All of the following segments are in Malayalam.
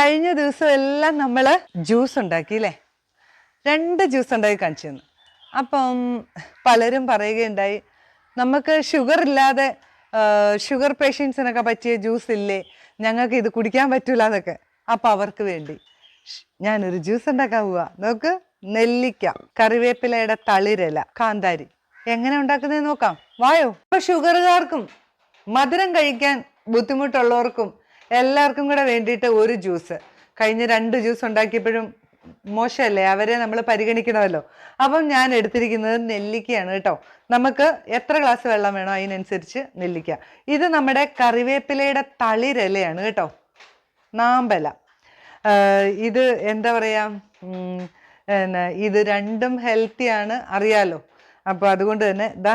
കഴിഞ്ഞ ദിവസം എല്ലാം നമ്മൾ ജ്യൂസ് ഉണ്ടാക്കി അല്ലേ? രണ്ട് ജ്യൂസ് ഉണ്ടാക്കി കാണിച്ചു തന്നു. അപ്പം പലരും പറയുകയുണ്ടായി നമുക്ക് ഷുഗർ ഇല്ലാതെ ഷുഗർ പേഷ്യൻസിനൊക്കെ പറ്റിയ ജ്യൂസ് ഇല്ലേ? ഞങ്ങൾക്ക് ഇത് കുടിക്കാൻ പറ്റൂല എന്നൊക്കെ. അപ്പം അവർക്ക് വേണ്ടി. ഞാനൊരു ജ്യൂസ് ഉണ്ടാക്കാൻ പോവാ. നോക്ക് നെല്ലിക്ക കറിവേപ്പിലയുടെ തളിരല കാന്താരി. എങ്ങനെ ഉണ്ടാക്കുന്നത് നോക്കാം. വായോ. ഇപ്പൊ ഷുഗറുകാർക്കും മധുരം കഴിക്കാൻ ബുദ്ധിമുട്ടുള്ളവർക്കും എല്ലാവർക്കും കൂടെ വേണ്ടിയിട്ട് ഒരു ജ്യൂസ്. കഴിഞ്ഞ രണ്ട് ജ്യൂസ് ഉണ്ടാക്കിയപ്പോഴും മോശമല്ലേ? അവരെ നമ്മൾ പരിഗണിക്കണമല്ലോ. അപ്പം ഞാൻ എടുത്തിരിക്കുന്നത് നെല്ലിക്കയാണ് കേട്ടോ. നമുക്ക് എത്ര ഗ്ലാസ് വെള്ളം വേണോ അതിനനുസരിച്ച് നെല്ലിക്ക. ഇത് നമ്മുടെ കറിവേപ്പിലയുടെ തളിരലയാണ് കേട്ടോ. നാമ്പല. ഇത് എന്താ പറയാ? എന്നാ, ഇത് രണ്ടും ഹെൽത്തിയാണ് അറിയാലോ. അപ്പോൾ അതുകൊണ്ട് തന്നെ ദാ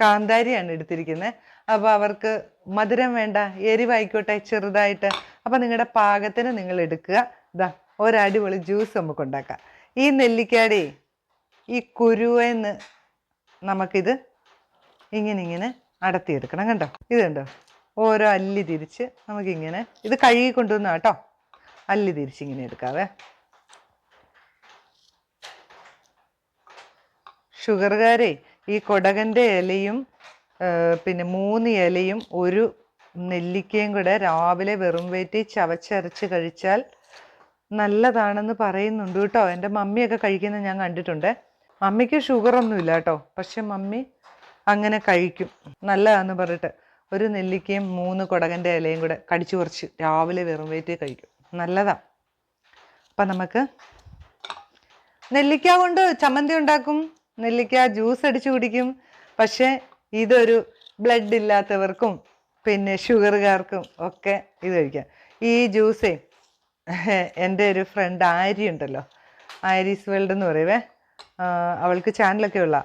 കാന്താരിയാണ് എടുത്തിരിക്കുന്നത്. അപ്പോൾ അവർക്ക് മധുരം വേണ്ട എരിവായിക്കോട്ടെ ചെറുതായിട്ട്. അപ്പോൾ നിങ്ങളുടെ പാകത്തിന് നിങ്ങൾ എടുക്കുക. ഇതാ ഒരടിപൊളി ജ്യൂസ് നമുക്ക് ഉണ്ടാക്കാം. ഈ നെല്ലിക്കാടി ഈ കുരുവെന്ന് നമുക്കിത് ഇങ്ങനെ ഇങ്ങനെ അടത്തിയെടുക്കണം കണ്ടോ? ഇത് കണ്ടോ? ഓരോ അല്ലി തിരിച്ച് നമുക്കിങ്ങനെ ഇത് കഴുകി കൊണ്ടുവന്ന കേട്ടോ. അല്ലി തിരിച്ച് ഇങ്ങനെ എടുക്കാവേ. ഷുഗറുകാരെ ഈ കൊടകന്റെ ഇലയും പിന്നെ മൂന്ന് ഇലയും ഒരു നെല്ലിക്കയും കൂടെ രാവിലെ വെറും വയറ്റിൽ ചവച്ചരച്ച് കഴിച്ചാൽ നല്ലതാണെന്ന് പറയുന്നുണ്ട് കേട്ടോ. എന്റെ മമ്മിയൊക്കെ കഴിക്കുന്നത് ഞാൻ കണ്ടിട്ടുണ്ട്. മമ്മിക്ക് ഷുഗറൊന്നുമില്ല കേട്ടോ. പക്ഷെ മമ്മി അങ്ങനെ കഴിക്കും. നല്ലതാണെന്ന് പറഞ്ഞിട്ട് ഒരു നെല്ലിക്കയും മൂന്ന് കുടകന്റെ ഇലയും കൂടെ കടിച്ചു കുറച്ച് രാവിലെ വെറും വയറ്റിൽ കഴിക്കും. നല്ലതാണ് അപ്പം നമുക്ക് നെല്ലിക്ക കൊണ്ട് ചമ്മന്തി ഉണ്ടാക്കും. നെല്ലിക്ക ജ്യൂസ് അടിച്ചു കുടിക്കും. പക്ഷേ ഇതൊരു ബ്ലഡ് ഇല്ലാത്തവർക്കും പിന്നെ ഷുഗറുകാർക്കും ഒക്കെ ഇത് കഴിക്കാം. ഈ ജ്യൂസേ എന്റെ ഒരു ഫ്രണ്ട് ആരി ഉണ്ടല്ലോ ആരിസ് വേൾഡ് എന്ന് പറയുവേ അവൾക്ക് ചാനലൊക്കെ ഉള്ള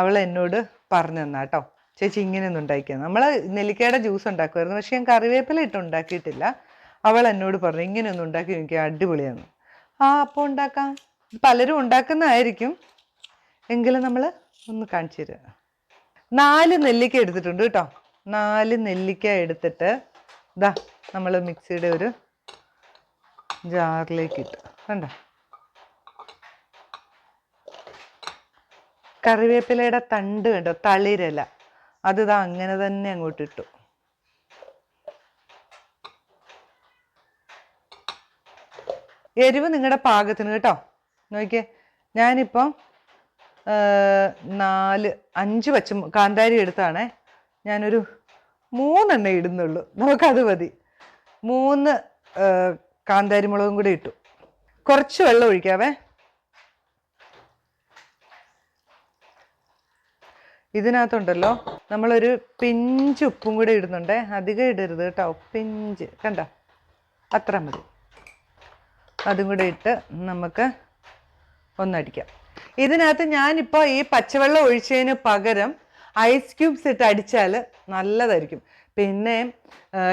അവൾ എന്നോട് പറഞ്ഞു തന്നാ കേട്ടോ ചേച്ചി ഇങ്ങനെ ഒന്ന് ഉണ്ടാക്കിയാൽ നമ്മൾ നെല്ലിക്കയുടെ ജ്യൂസ് ഉണ്ടാക്കുമായിരുന്നു പക്ഷെ ഞാൻ കറിവേപ്പില ഇട്ട് ഉണ്ടാക്കിയിട്ടില്ല. അവൾ എന്നോട് പറഞ്ഞു ഇങ്ങനെ ഒന്ന് ഉണ്ടാക്കി എനിക്ക് അടിപൊളിയാണ് ആ അപ്പോൾ ഉണ്ടാക്കാം. പലരും ഉണ്ടാക്കുന്നതായിരിക്കും. എങ്കിലും നമ്മൾ ഒന്ന് കാണിച്ചു തരാം. നാല് നെല്ലിക്ക എടുത്തിട്ടുണ്ട് കേട്ടോ. നാല് നെല്ലിക്ക എടുത്തിട്ട് ഇതാ നമ്മൾ മിക്സിയുടെ ഒരു ജാറിലേക്ക് ഇട്ട്. കണ്ടോ? കറിവേപ്പിലയുടെ തണ്ട് കണ്ടോ? തളിരല. അത് ഇതാ അങ്ങനെ തന്നെ അങ്ങോട്ട് ഇട്ടു. എരിവ് നിങ്ങളുടെ പാകത്തിന് കേട്ടോ. നോക്കിയേ. ഞാനിപ്പം നാല് അഞ്ച് പച്ച കാന്താരി എടുത്താണേ. ഞാനൊരു മൂന്നെണ്ണേ ഇടുന്നുള്ളൂ. നമുക്കത് മതി. മൂന്ന് കാന്താരി മുളകും കൂടി ഇട്ടു. കുറച്ച് വെള്ളം ഒഴിക്കാവേ. ഇതിനകത്തുണ്ടല്ലോ നമ്മളൊരു പിഞ്ച് ഉപ്പും കൂടി ഇടുന്നുണ്ടേ. അധികം ഇടരുത് കേട്ടോ. പിഞ്ച്. കണ്ട? അത്ര മതി. അതും കൂടെ ഇട്ട് നമുക്ക് ഒന്നടിക്കാം. ഇതിനകത്ത് ഞാനിപ്പോൾ ഈ പച്ചവെള്ളം ഒഴിച്ചതിന് പകരം ഐസ് ക്യൂബ്സ് ഇട്ട് അടിച്ചാൽ നല്ലതായിരിക്കും. പിന്നെ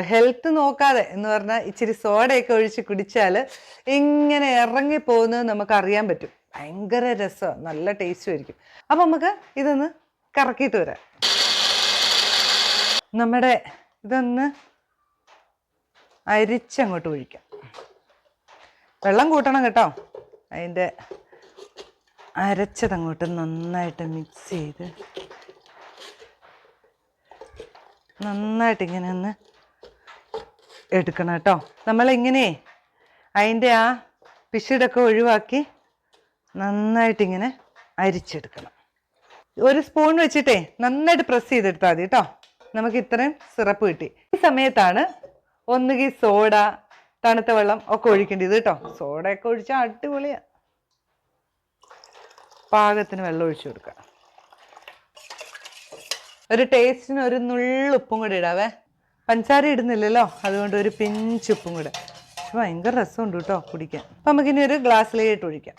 ഹെൽത്ത് നോക്കാതെ എന്ന് പറഞ്ഞാൽ ഇച്ചിരി സോഡയൊക്കെ ഒഴിച്ച് കുടിച്ചാൽ ഇങ്ങനെ ഇറങ്ങി പോകുന്നത് നമുക്ക് പറ്റും. ഭയങ്കര രസമാണ് നല്ല ടേസ്റ്റും ആയിരിക്കും. അപ്പം നമുക്ക് ഇതൊന്ന് കറക്കിയിട്ട് വരാം. നമ്മുടെ ഇതൊന്ന് അരിച്ചങ്ങോട്ട് ഒഴിക്കാം. വെള്ളം കൂട്ടണം കേട്ടോ. അതിന്റെ അരച്ചതങ്ങോട്ട് നന്നായിട്ട് മിക്സ് ചെയ്ത്. നന്നായിട്ട് ഇങ്ങനെ ഒന്ന് എടുക്കണം കേട്ടോ. നമ്മളിങ്ങനെ അതിന്റെ ആ പിശുടൊക്കെ ഒഴിവാക്കി നന്നായിട്ടിങ്ങനെ അരിച്ചെടുക്കണം. ഒരു സ്പൂൺ വെച്ചിട്ടേ നന്നായിട്ട് പ്രസ് ചെയ്തെടുത്താൽ മതി കേട്ടോ. നമുക്ക് ഇത്രയും സിറപ്പ് കിട്ടി. ഈ സമയത്താണ് ഒന്നുകിൽ സോഡ തണുത്ത വെള്ളം ഒക്കെ ഒഴിക്കേണ്ടത് കേട്ടോ. സോഡയൊക്കെ ഒഴിച്ചാൽ അടിപൊളിയാ. പാകത്തിന് വെള്ളം ഒഴിച്ചു കൊടുക്കുക. ഒരു ടേസ്റ്റിന് ഒരു നുള്ളുപ്പും കൂടി ഇടാവേ. പഞ്ചസാര ഇടുന്നില്ലല്ലോ അതുകൊണ്ട് ഒരു പിഞ്ചുപ്പും കൂടെ. ഭയങ്കര രസമുണ്ട് കേട്ടോ കുടിക്കാൻ. അപ്പം നമുക്കിനി ഒരു ഗ്ലാസ്സിലേട്ട് ഒഴിക്കാം.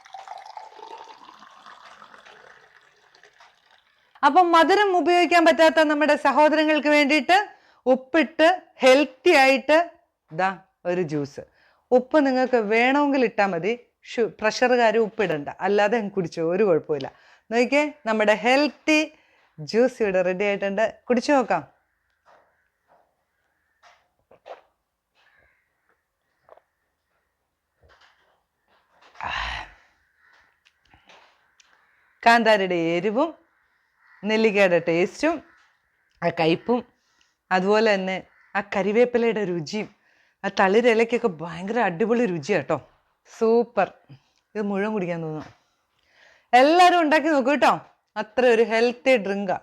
അപ്പം മധുരം ഉപയോഗിക്കാൻ പറ്റാത്ത നമ്മുടെ സഹോദരങ്ങൾക്ക് വേണ്ടിയിട്ട് ഉപ്പിട്ട് ഹെൽത്തി ആയിട്ട് ദാ ഒരു ജ്യൂസ് ഉപ്പ് നിങ്ങൾക്ക് വേണമെങ്കിൽ ഇട്ടാൽ മതി. ഷു പ്രഷറുകാരും ഉപ്പിടണ്ട. അല്ലാതെ ഞാൻ കുടിച്ചോ ഒരു കുഴപ്പമില്ല നോക്കിക്കേ നമ്മുടെ ഹെൽത്തി ജ്യൂസ് ഇവിടെ റെഡി ആയിട്ടുണ്ട്. കുടിച്ചു നോക്കാം. കാന്താരിയുടെ എരിവും നെല്ലിക്കയുടെ ടേസ്റ്റും ആ കയ്പും അതുപോലെ തന്നെ ആ കരിവേപ്പിലയുടെ രുചിയും ആ തളിരിലയ്ക്കൊക്കെ ഭയങ്കര അടിപൊളി രുചിയാട്ടോ സൂപ്പർ. ഇത് മുഴുവൻ കുടിക്കാൻ തോന്നുന്നു എല്ലാവരും ഉണ്ടാക്കി നോക്കൂ കേട്ടോ. അത്ര ഒരു ഹെൽത്തി ഡ്രിങ്കാ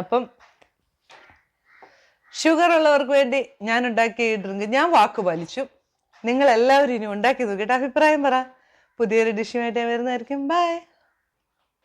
അപ്പം ഷുഗർ ഉള്ളവർക്ക് വേണ്ടി ഞാൻ ഉണ്ടാക്കിയ ഈ ഡ്രിങ്ക് ഞാൻ വാക്ക് പാലിച്ചു. നിങ്ങൾ എല്ലാവരും ഇനി ഉണ്ടാക്കി നോക്കിയിട്ട് അഭിപ്രായം പറ. പുതിയൊരു ഡിഷുമായിട്ട് ഞാൻ വരുന്നതായിരിക്കും. ബൈ